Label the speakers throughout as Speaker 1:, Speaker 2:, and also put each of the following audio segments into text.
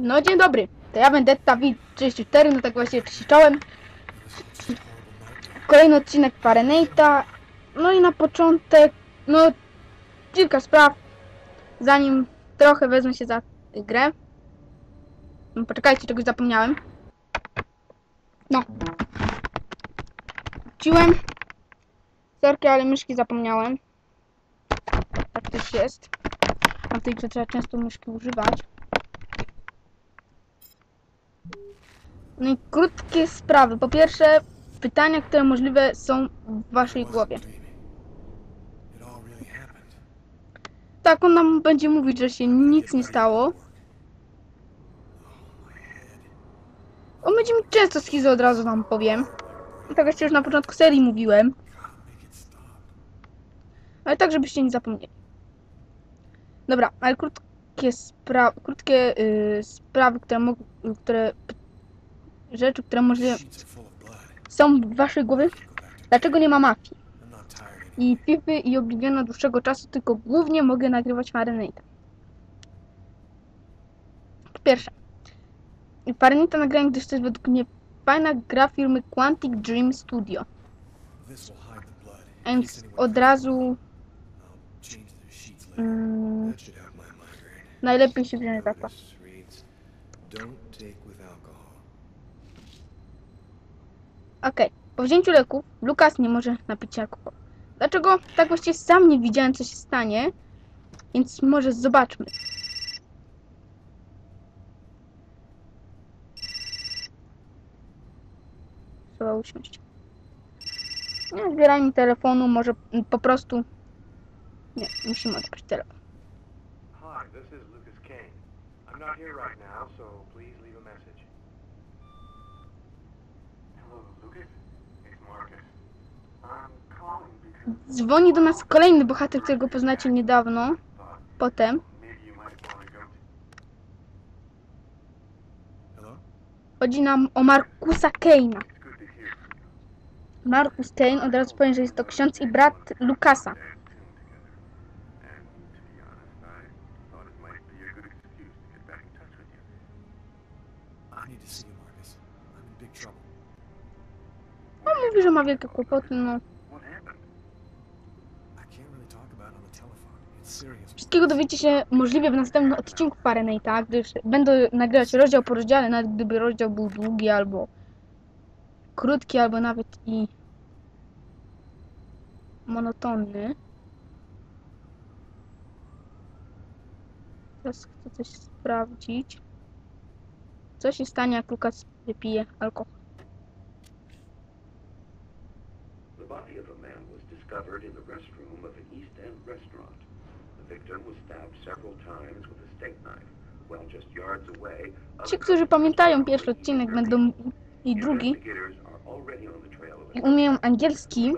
Speaker 1: No dzień dobry, to ja Vendetta Wid 34, no tak właśnie krzyczałem. Kolejny odcinek Fahrenheita. No i na początek, no kilka spraw, zanim trochę wezmę się za grę. No, poczekajcie, czegoś zapomniałem. No. Wróciłem. Sorki, ale myszki zapomniałem. Tak też jest. A w tej grze trzeba często myszki używać. No i krótkie sprawy. Po pierwsze, pytania, które możliwe są w waszej głowie. Tak, on nam będzie mówić, że się nic nie stało. On będzie mi często schizo od razu wam powiem. Tak jak już na początku serii mówiłem. Ale tak, żebyście nie zapomnieli. Dobra, ale krótkie, spra krótkie y, sprawy, które które rzeczy, które
Speaker 2: blood.
Speaker 1: są w waszej głowie. Dlaczego nie ma mafii? I Fify i Oblivion od dłuższego czasu, tylko głównie mogę nagrywać Fahrenheita. Po pierwsze, Fahrenheita nagrałem, gdyż to jest według mnie fajna gra firmy Quantic Dream Studio. Więc od razu mm, najlepiej się wziąć za to. Okej, po wzięciu leków Lukas nie może napić się alkoholu. Dlaczego? Tak właściwie sam nie widziałem, co się stanie, więc może zobaczmy. Trzeba usiąść. Nie zbieraj mi telefonu, może po prostu... Nie, musimy odbrać telefon.
Speaker 3: Hi, this is Lucas Kane. I'm not here right now, so please leave a message.
Speaker 1: Dzwoni do nas kolejny bohater, którego poznacie niedawno. Potem chodzi nam o Markusa
Speaker 3: you.
Speaker 1: Markus Kane, od razu powiem, że jest to ksiądz i brat Lukasa. Mówi, że ma wielkie kłopoty, no. Wszystkiego dowiecie się możliwie w następnym odcinku Fahrenheita, gdyż będę nagrywać rozdział po rozdziale, nawet gdyby rozdział był długi albo krótki, albo nawet i monotonny. Teraz chcę coś sprawdzić. Co się stanie, jak Lukas wypije alkohol?
Speaker 4: The body of a man was discovered in the restroom of an East End restaurant. The victim was stabbed several times with a steak knife. While just yards away,
Speaker 1: Ci, którzy pamiętają pierwszy odcinek, będą i drugi i umieją angielski,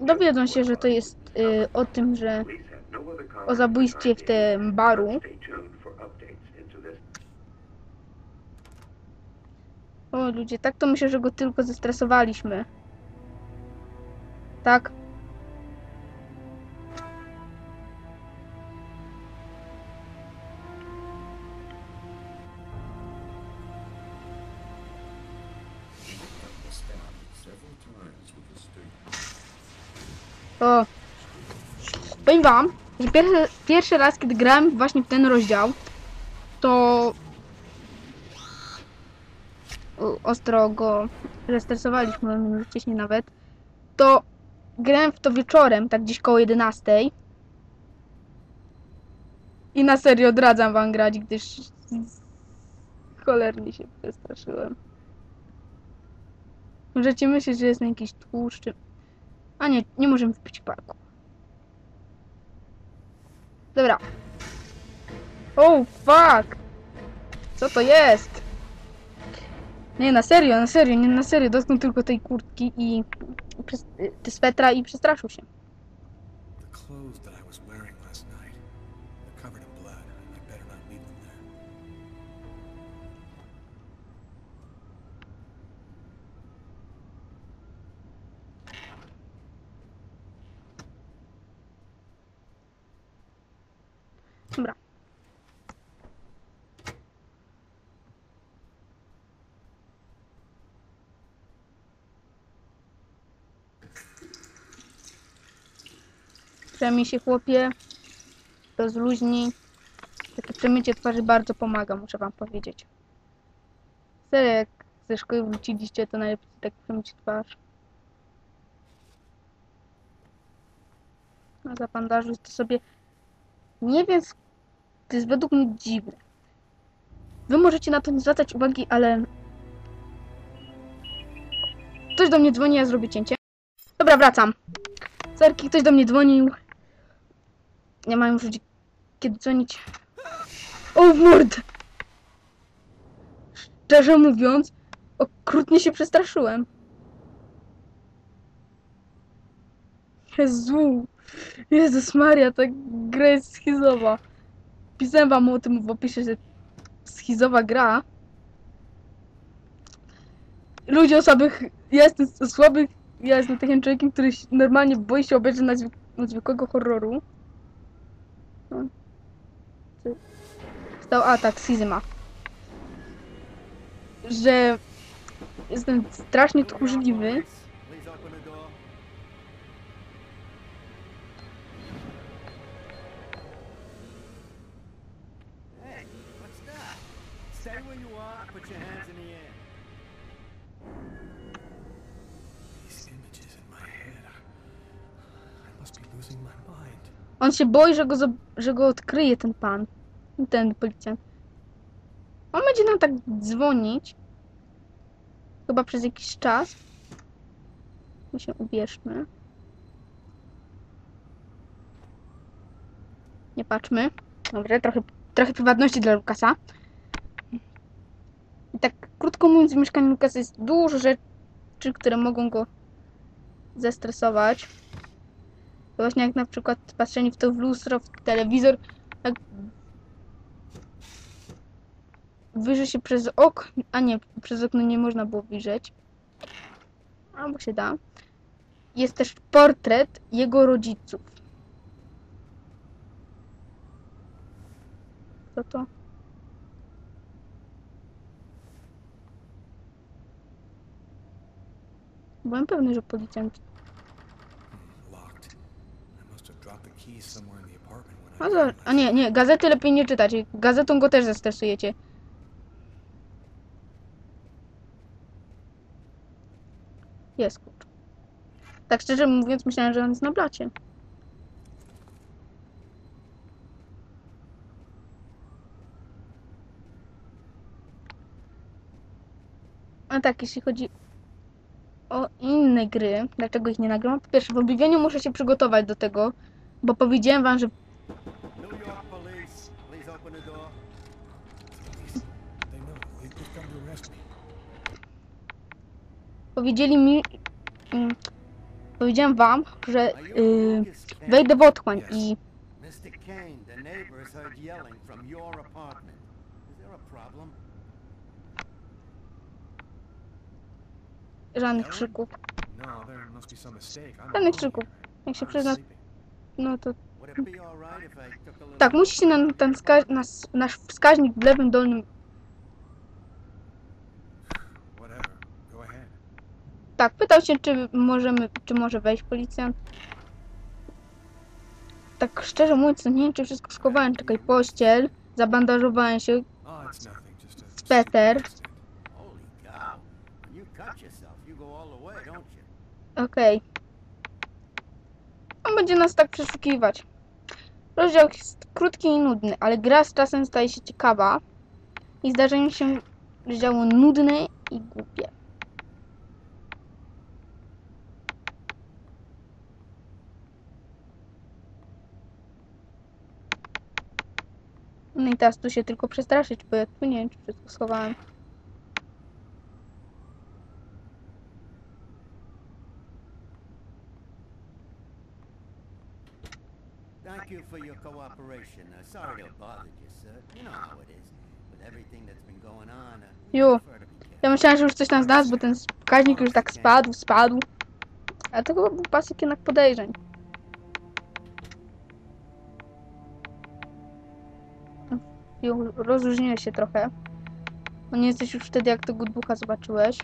Speaker 1: dowiedzą się, że to jest y, o tym, że
Speaker 4: no
Speaker 1: o zabójstwie w tym baru. O ludzie, tak to myślę, że go tylko zestresowaliśmy. Tak? O. Powiem wam, że pierwszy, pierwszy raz, kiedy grałem właśnie w ten rozdział, to ostro go zestresowaliśmy, wcześniej nawet, to grałem w to wieczorem, tak gdzieś koło 11. I na serio odradzam wam grać, gdyż cholernie się przestraszyłem. Możecie myśleć, że jest na jakiś tłuszczy. A nie, nie możemy wpić parku. Dobra. Oh, fuck! Co to jest? Nie, na serio, na serio, nie na serio. Dotknął tylko tej kurtki i... i y, ty swetra i przestraszył się. Dobra. Przemyj się chłopie. Rozluźnij. Takie przemycie twarzy bardzo pomaga, muszę wam powiedzieć. Serio, jak ze szkoły wróciliście, to najlepiej tak przemyć twarz. No, Na zapandażu to sobie nie wiem to jest według mnie dziwne. Wy możecie na to nie zwracać uwagi, ale... Ktoś do mnie dzwoni, ja zrobię cięcie. Dobra, wracam. Serki, ktoś do mnie dzwonił. Nie mają już kiedy dzwonić. O, w mordę! Szczerze mówiąc, okrutnie się przestraszyłem. Jezu! Jezus Maria, ta gra jest schizowa. Pisałem wam o tym w opisie, że schizowa gra. Ludzie o słabych... Ja jestem o słabych... Ja jestem takim człowiekiem, który normalnie boi się obejrzeć na, zwyk- na zwykłego horroru. No. Stał atak Sizma. Że jestem strasznie tchórzliwy.
Speaker 5: Stay where you are. Put your hands in the air.
Speaker 2: These images in my head. I must be losing my mind.
Speaker 1: On się boi, że go, że go odkryje ten pan. Ten policjant. On będzie nam tak dzwonić. Chyba przez jakiś czas. My się ubierzmy. Nie patrzmy. Dobrze, trochę, trochę prywatności dla Lukasa. Tak krótko mówiąc, w mieszkaniu Lukasa jest dużo rzeczy, które mogą go zestresować. Właśnie jak na przykład patrzenie w to w lustro, w telewizor, jak wyjrzy się przez okno, a nie, przez okno nie można było wyjrzeć, albo się da. Jest też portret jego rodziców. Co to? Byłem pewny, że policjant A, za, a nie, nie, gazety lepiej nie czytać. Gazetą go też zestresujecie. Jest kurcz. Tak szczerze mówiąc, myślałem, że on jest na blacie. A tak, jeśli chodzi o inne gry, dlaczego ich nie nagrywam? Po pierwsze, w Oblivionu muszę się przygotować do tego, bo powiedziałem wam, że powiedzieli mi, mm, powiedziałem wam, że y,
Speaker 5: Kane?
Speaker 1: wejdę w otchłań i
Speaker 5: Mr. Kane, the neighbors heard yelling from your apartment. Is there a problem?
Speaker 1: Żadnych krzyków. Żadnych krzyków. Jak się przyzna, no to tak, musi się na ten wska na s- nasz wskaźnik w lewym dolnym, tak, pytał się, czy możemy, czy może wejść policjant. Tak szczerze mówiąc, nie wiem, czy wszystko schowałem. Czekaj, pościel, zabandażowałem się,
Speaker 2: Oh,
Speaker 1: Okej. On będzie nas tak przeszukiwać. Rozdział jest krótki i nudny, ale gra z czasem staje się ciekawa i zdarzają się rozdziały nudne i głupie. No i teraz tu się tylko przestraszyć, bo ja tu nie wiem, czy wszystko schowałem.
Speaker 5: Your cooperation. Uh, sorry to have bothered you, sir. You know how it is. With everything that's been going on, uh.
Speaker 1: Ja myślałem, że już coś tam znalazł, bo ten wskaźnik już tak spadł, spadł. Ale to był pasek jednak podejrzeń. Jo, rozróżniłeś się trochę. No nie jesteś już wtedy, jak tego ducha zobaczyłeś.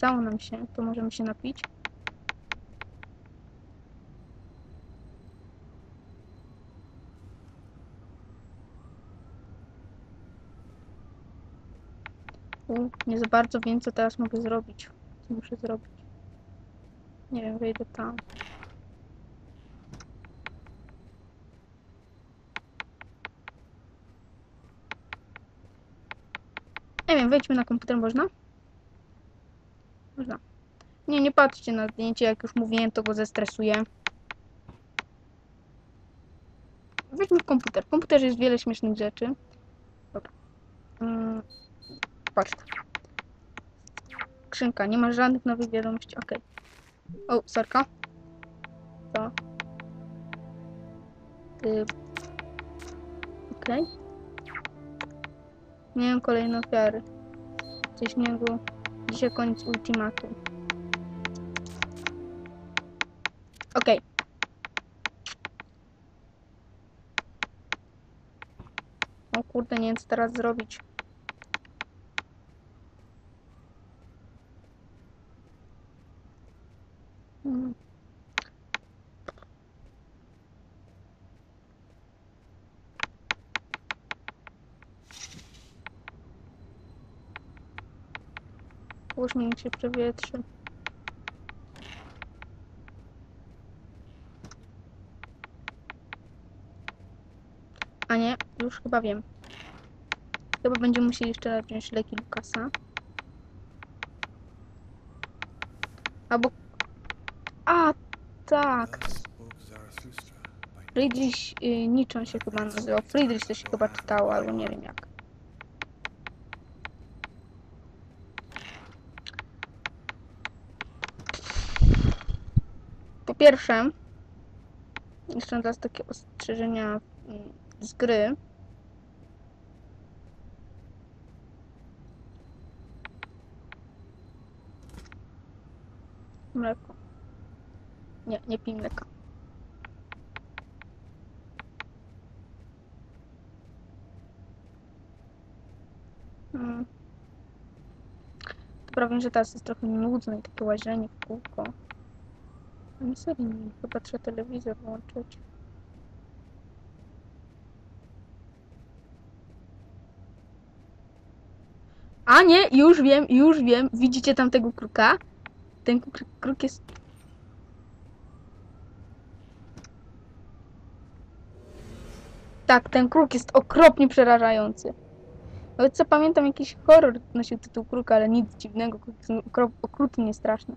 Speaker 1: Wysysało nam się, to możemy się napić. U, nie za bardzo wiem, co teraz mogę zrobić. Co muszę zrobić. Nie wiem, wejdę tam. Nie wiem, wejdźmy na komputer, można? Nie, nie patrzcie na zdjęcie, jak już mówiłem, to go zestresuje. Wejdźmy w komputer. W komputerze jest wiele śmiesznych rzeczy. Dobra. Mm, poczta. Skrzynka, nie ma żadnych nowych wiadomości. Okej. O, sorka. To. Y... Okej. Miałem kolejne ofiary. Coś niego. Dzisiaj koniec ultimatum. Okej. O kurde, nie wiem co teraz zrobić. Mm. Puść mi się przewietrzy. A nie, już chyba wiem. Chyba będziemy musieli jeszcze wziąć leki Lukasa. Albo... A, tak. Friedrich y, Nietzsche się chyba nazywał. Friedrich to się chyba czytało, albo nie wiem jak. Pierwsze, jeszcze raz takie ostrzeżenia mm, z gry. Mleko. Nie, nie pij mleka. Hmm. Dobra, wiem, że teraz jest trochę nudne i takie łażenie w kółko. Ale serio, chyba trzeba telewizor włączyć. A nie, już wiem, już wiem. Widzicie tam tego kruka? Ten kruk, kruk jest... Tak, ten kruk jest okropnie przerażający. Nawet co pamiętam, jakiś horror nosił tytuł Kruka, ale nic dziwnego, Kruk jest okrutnie straszny.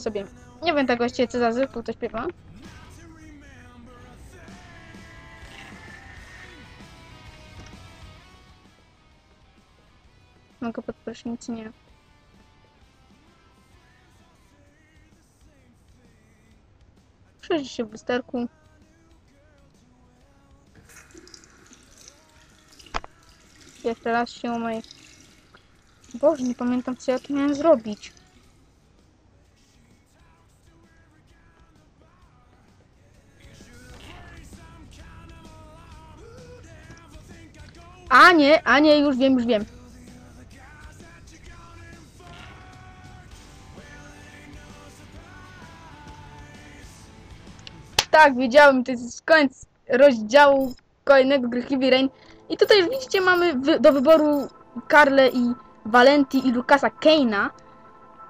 Speaker 1: sobie. Nie wiem tak właściwie co za zespół to śpiewa. Mogę pod prysznic? Nie. Przejdź się w lusterku. Jeszcze raz się umyj. Boże, nie pamiętam co ja tu miałem zrobić. A nie, a nie, już wiem, już wiem. Tak, wiedziałem, to jest koniec rozdziału kolejnego gry Heavy Rain. I tutaj widzicie, mamy wy do wyboru Karle i Valenti i Lukasa Keina.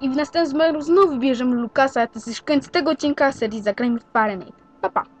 Speaker 1: I w następnym znowu bierzemy Lukasa, to jest koniec tego odcinka serii Zagrajmy w Fahrenheit. Pa, pa.